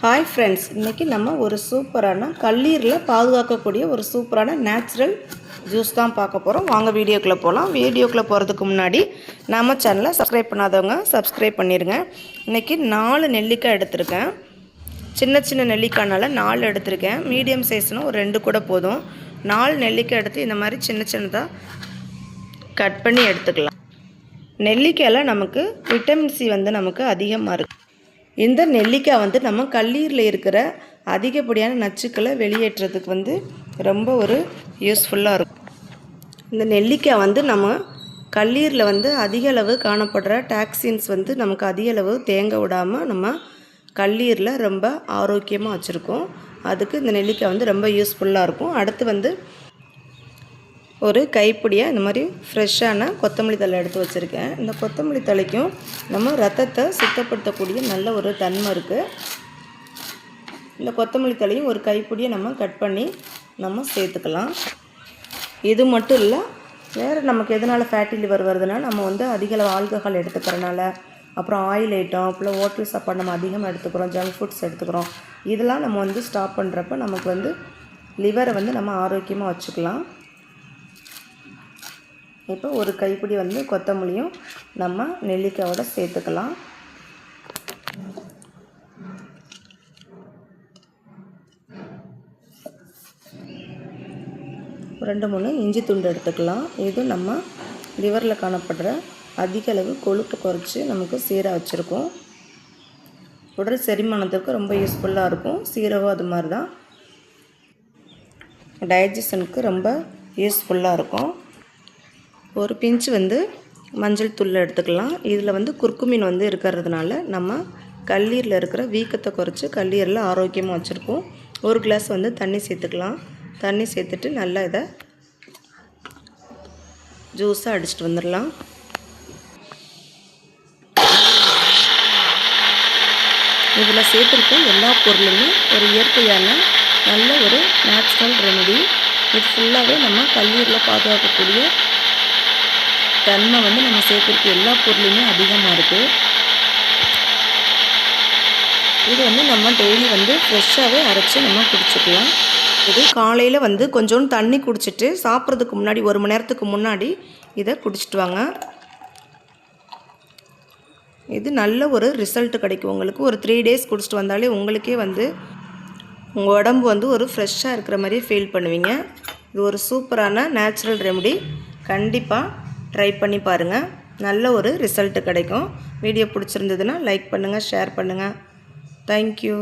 Hi friends இன்றைக்கி நம்ம ஒரு சூப்பரான கல்லீரில் பாதுகாக்கக்கூடிய ஒரு சூப்பரான நேச்சுரல் ஜூஸ் தான் பார்க்க போகிறோம் வாங்க வீடியோக்குள்ளே போகலாம் வீடியோக்குள்ளே போகிறதுக்கு முன்னாடி நம்ம சேனலை சப்ஸ்கிரைப் பண்ணாதவங்க சப்ஸ்கிரைப் பண்ணிடுங்க இன்றைக்கி நாலு நெல்லிக்காய் எடுத்திருக்கேன். சின்ன சின்ன நெல்லிக்காய்னால நாலு எடுத்திருக்கேன். மீடியம் சைஸ்னால் ஒரு ரெண்டு கூட போதும். நாலு நெல்லிக்காய் எடுத்து இந்த மாதிரி சின்ன சின்னதாக கட் பண்ணி எடுத்துக்கலாம். நெல்லிக்காயில் நமக்கு விட்டமின் சி வந்து நமக்கு அதிகமாக இருக்குது இந்த நெல்லிக்காய் வந்து நம்ம கல்லீரில் இருக்கிற அதிகப்படியான நச்சுக்களை வெளியேற்றுறதுக்கு வந்து ரொம்ப ஒரு யூஸ்ஃபுல்லாக இருக்கும். இந்த நெல்லிக்காய் வந்து நம்ம கல்லீரில் வந்து அதிக அளவு காணப்படுற டாக்ஸின்ஸ் வந்து நமக்கு அதிக அளவு தேங்க விடாமல் நம்ம கல்லீரில் ரொம்ப ஆரோக்கியமாக வச்சுருக்கோம். அதுக்கு இந்த நெல்லிக்காய் வந்து ரொம்ப யூஸ்ஃபுல்லாக இருக்கும். அடுத்து வந்து ஒரு கைப்பிடியாக இந்த மாதிரி ஃப்ரெஷ்ஷான கொத்தமல்லி தழை எடுத்து வச்சுருக்கேன். இந்த கொத்தமல்லி தழைக்கும் நம்ம ரத்தத்தை சுத்தப்படுத்தக்கூடிய நல்ல ஒரு தன்மை இருக்குது இந்த கொத்தமல்லி தழையும் ஒரு கைப்பிடியை நம்ம கட் பண்ணி நம்ம சேர்த்துக்கலாம். இது மட்டும் இல்லை வேறு நமக்கு எதனால் ஃபேட்டி லிவர் வருதுன்னா நம்ம வந்து அதிக அளவு ஆல்கஹால் எடுத்துக்கிறனால அப்புறம் ஆயில் ஐட்டம் அப்புறம் ஹோட்டல் சாப்பாடு நம்ம அதிகமாக எடுத்துக்கிறோம் ஜங்க் ஃபுட்ஸ் எடுத்துக்கிறோம். இதெல்லாம் நம்ம வந்து ஸ்டாப் பண்ணுறப்ப நமக்கு வந்து லிவரை வந்து நம்ம ஆரோக்கியமாக வச்சுக்கலாம். இப்போ ஒரு கைப்பிடி வந்து கொத்தமல்லியும் நம்ம நெல்லிக்காயோட சேர்த்துக்கலாம். ரெண்டு மூணு இஞ்சி துண்டு எடுத்துக்கலாம். இது நம்ம லிவரில் காணப்படுற அதிக அளவு கொழுப்பு குறைச்சி நமக்கு சீராக வச்சுருக்கோம். உடல் செரிமானத்துக்கு ரொம்ப யூஸ்ஃபுல்லாக இருக்கும். சீரகம் அது மாதிரி தான் டைஜஷனுக்கு ரொம்ப யூஸ்ஃபுல்லாக இருக்கும். ஒரு பிஞ்சு வந்து மஞ்சள் தூள் எடுத்துக்கலாம். இதில் வந்து குர்க்குமின் வந்து இருக்கிறதுனால நம்ம கல்லீரில் இருக்கிற வீக்கத்தை குறைச்சி கல்லீரில் ஆரோக்கியமாக வச்சுருக்கோம் ஒரு கிளாஸ் வந்து தண்ணி சேர்த்துக்கலாம். தண்ணி சேர்த்துட்டு நல்லா இதை ஜூஸாக அடிச்சிட்டு வந்துடலாம். இதில் சேர்த்துருக்க எல்லா பொருளுமே ஒரு இயற்கையான நல்ல ஒரு நேச்சுரல் ரெமெடி இது ஃபுல்லாகவே நம்ம கல்லீரில் பாதுகாக்கக்கூடிய தன்மை வந்து நம்ம சேர்த்துருக்க எல்லா பொருளுமே அதிகமாக இருக்குது இது வந்து நம்ம டெய்லி வந்து ஃப்ரெஷ்ஷாகவே அரைச்சி நம்ம குடிச்சிக்கலாம். இது காலையில் வந்து கொஞ்சோண்டு தண்ணி குடிச்சிட்டு சாப்பிட்றதுக்கு முன்னாடி ஒரு மணி நேரத்துக்கு முன்னாடி இதை குடிச்சிட்டு வாங்க. இது நல்ல ஒரு ரிசல்ட் கிடைக்கும் உங்களுக்கு. ஒரு த்ரீ டேஸ் குடிச்சிட்டு வந்தாலே உங்களுக்கே வந்து உங்கள் உடம்பு வந்து ஒரு ஃப்ரெஷ்ஷாக இருக்கிற மாதிரியே ஃபீல் பண்ணுவீங்க. இது ஒரு சூப்பரான நேச்சுரல் ரெமடி கண்டிப்பாக ட்ரை பண்ணி பாருங்கள் நல்ல ஒரு ரிசல்ட்டு கிடைக்கும். வீடியோ பிடிச்சிருந்ததுன்னா லைக் பண்ணுங்கள் ஷேர் பண்ணுங்கள் தேங்க்யூ